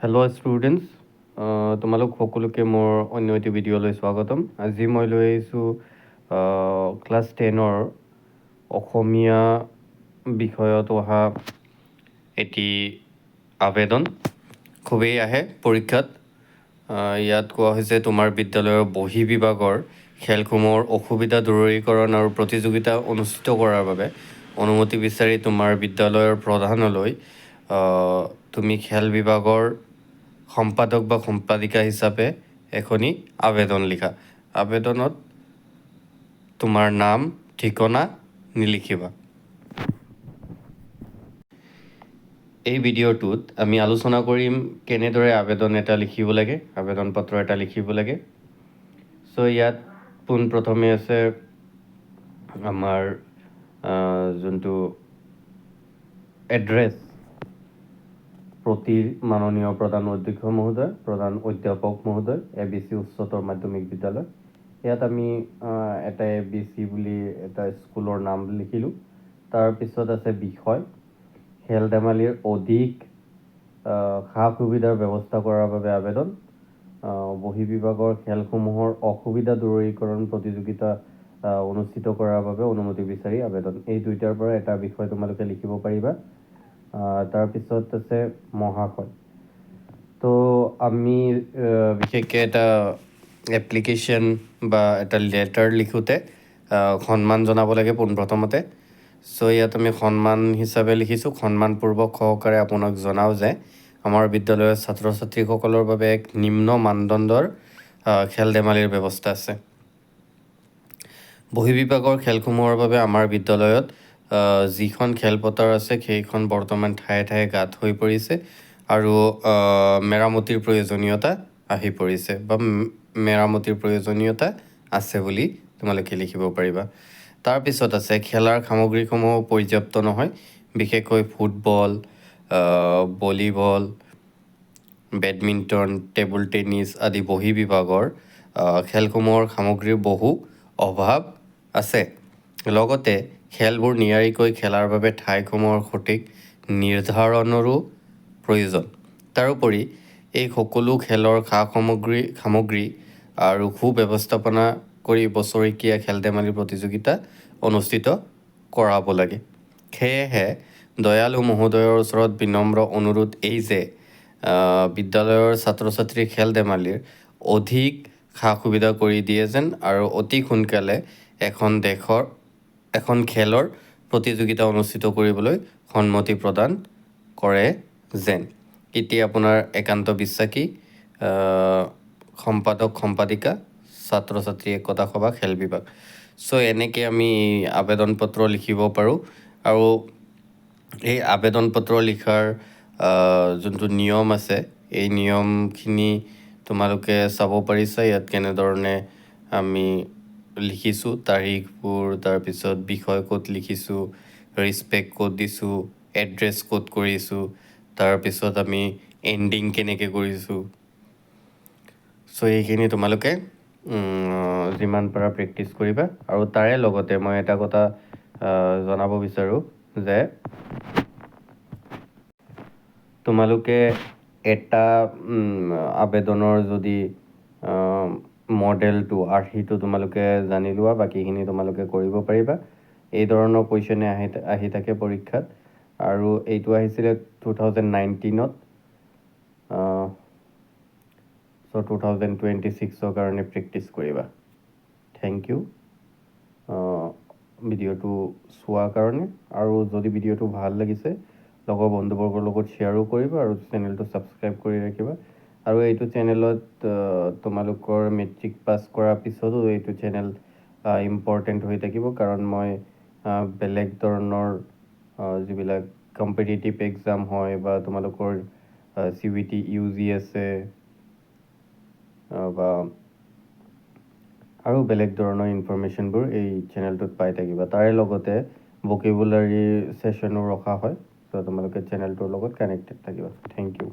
Hello students তোমালোক সকলোকে মোৰ অন্য এটি ভিডিঅ'লৈ স্বাগতম। আজি মই লৈ আহিছোঁ ক্লাছ টেনৰ অসমীয়া বিষয়ত অহা এটি আবেদন। খুবেই আহে পৰীক্ষাত। ইয়াত কোৱা হৈছে তোমাৰ বিদ্যালয়ৰ বহী বিভাগৰ খেলসমূহৰ অসুবিধা দূৰীকৰণ আৰু প্ৰতিযোগিতা অনুষ্ঠিত কৰাৰ বাবে অনুমতি বিচাৰি তোমাৰ বিদ্যালয়ৰ প্ৰধানলৈ তুমি খেল বিভাগৰ সম্পাদক বা সম্পাদিকা হিচাপে এখনি আবেদন লিখা। আবেদনত তোমাৰ নাম, ঠিকনা নিলিখিবা। এই ভিডিঅ'টোত আমি আলোচনা কৰিম কেনেদৰে আবেদন এটা লিখিব লাগে, আবেদন পত্ৰ এটা লিখিব লাগে। চ' ইয়াত পোনপ্ৰথমে আছে আমাৰ যোনটো এড্ৰেছ প্ৰতি মাননীয় প্ৰধান অধ্যক্ষ মহোদয় প্ৰধান অধ্যাপক মহোদয় এ বি চি উচ্চতৰ মাধ্যমিক বিদ্যালয়। ইয়াত আমি এটা এ বি চি বুলি এটা স্কুলৰ নাম লিখিলোঁ। তাৰপিছত আছে বিষয়। খেল ধেমালিৰ অধিক সা সুবিধাৰ ব্যৱস্থা কৰাৰ বাবে আবেদন। বহী খেলসমূহৰ অসুবিধা দূৰীকৰণ প্ৰতিযোগিতা অনুষ্ঠিত কৰাৰ বাবে অনুমতি বিচাৰি আবেদন। এই দুইটাৰ পৰা এটা বিষয় তোমালোকে লিখিব পাৰিবা। তাৰপিছত আছে মহাশয় তো আমি বিশেষকৈ এটা এপ্লিকেশ্যন বা এটা লেটাৰ লিখোঁতে সন্মান জনাব লাগে পোনপ্ৰথমতে চ' ইয়াত আমি সন্মান হিচাপে লিখিছোঁ। সন্মানপূৰ্বক সহকাৰে আপোনাক জনাওঁ যে আমাৰ বিদ্যালয়ৰ ছাত্ৰ ছাত্ৰীসকলৰ বাবে এক নিম্ন মানদণ্ডৰ খেল ধেমালিৰ ব্যৱস্থা আছে। বহিৰ্বিভাগৰ খেলসমূহৰ বাবে আমাৰ বিদ্যালয়ত যিখন খেলপথাৰ আছে, সেইখন বৰ্তমান ঠায়ে ঠায়ে গাঁত হৈ পৰিছে আৰু মেৰামতিৰ প্ৰয়োজনীয়তা আহি পৰিছে বা মেৰামতিৰ প্ৰয়োজনীয়তা আছে বুলি তোমালোকে লিখিব পাৰিবা। তাৰপিছত আছে, খেলাৰ সামগ্ৰীসমূহ পৰ্যাপ্ত নহয়, বিশেষকৈ football volleyball, badminton, table tennis আদি বহি বিভাগৰ খেলসমূহৰ সামগ্ৰীৰ বহু অভাৱ আছে। লগতে খেলবোৰ নিয়াৰিকৈ খেলাৰ বাবে ঠাইসমূহৰ সঠিক নিৰ্ধাৰণৰো প্ৰয়োজন। তাৰোপৰি এই সকলো খেলৰ সা সামগ্ৰী সামগ্ৰী আৰু সুব্যৱস্থাপনা কৰি বছৰেকীয়া খেল ধেমালি প্ৰতিযোগিতা অনুষ্ঠিত কৰাব লাগে। সেয়েহে দয়ালু মহোদয়ৰ ওচৰত বিনম্ৰ অনুৰোধ এই যে বিদ্যালয়ৰ ছাত্ৰ ছাত্ৰীৰ খেল ধেমালিৰ অধিক সা সুবিধা কৰি দিয়ে যেন আৰু অতি সোনকালে এখন দেশৰ এখন খেলৰ প্ৰতিযোগিতা অনুষ্ঠিত কৰিবলৈ সন্মতি প্ৰদান কৰে যেন। এতিয়া আপোনাৰ একান্ত বিশ্বাসী সম্পাদক সম্পাদিকা ছাত্ৰ ছাত্ৰী একতা সভা খেল বিভাগ। চ' এনেকৈ আমি আবেদন পত্ৰ লিখিব পাৰোঁ আৰু এই আবেদন পত্ৰ লিখাৰ যোনটো নিয়ম আছে এই নিয়মখিনি তোমালোকে চাব পাৰিছা। ইয়াত কেনেধৰণে আমি লিখিছোঁ, তাৰিখবোৰ, তাৰপিছত বিষয় ক'ত লিখিছোঁ ৰিচপেক্ট ক'ত দিছোঁ এড্ৰেছ ক'ত কৰিছোঁ, তাৰপিছত আমি এণ্ডিং কেনেকৈ কৰিছোঁ। চ' এইখিনি তোমালোকে যিমান পাৰা প্ৰেক্টিছ কৰিবা আৰু তাৰে লগতে মই এটা কথা জনাব বিচাৰোঁ যে তোমালোকে এটা আবেদনৰ যদি মডেলটো আৰ্হিটো তোমালোকে জানি লোৱা বাকীখিনি তোমালোকে কৰিব পাৰিবা। এই ধৰণৰ কুৱেশ্যনে আহি আহি থাকে পৰীক্ষাত। আৰু এইটো আহিছিলে টু থাউজেণ্ড নাইনটিনত চ' টু থাউজেণ্ড টুৱেণ্টি ছিক্সৰ কাৰণে প্ৰেক্টিছ কৰিবা। থেংক ইউ ভিডিঅ'টো চোৱাৰ কাৰণে। আৰু যদি ভিডিঅ'টো ভাল লাগিছে লগৰ বন্ধুবৰ্গৰ লগত শ্বেয়াৰো কৰিবা আৰু চেনেলটো ছাবস্ক্ৰাইব কৰি ৰাখিবা। আৰু এইটো চেনেলত তোমালোকৰ মেট্ৰিক পাছ কৰাৰ পিছতো এইটো চেনেল ইম্পৰ্টেণ্ট হৈ থাকিব। কাৰণ মই বেলেগ ধৰণৰ যিবিলাক কম্পিটিটিভ এক্সাম হয় বা তোমালোকৰ C B T U G আছে বা আৰু বেলেগ ধৰণৰ ইনফৰমেশ্যনবোৰ এই চেনেলটোত পাই থাকিবা। তাৰে লগতে ভকেবুলাৰী ছেশ্যনো ৰখা হয় চ' তোমালোকে চেনেলটোৰ লগত কানেক্টেড থাকিবা। Thank U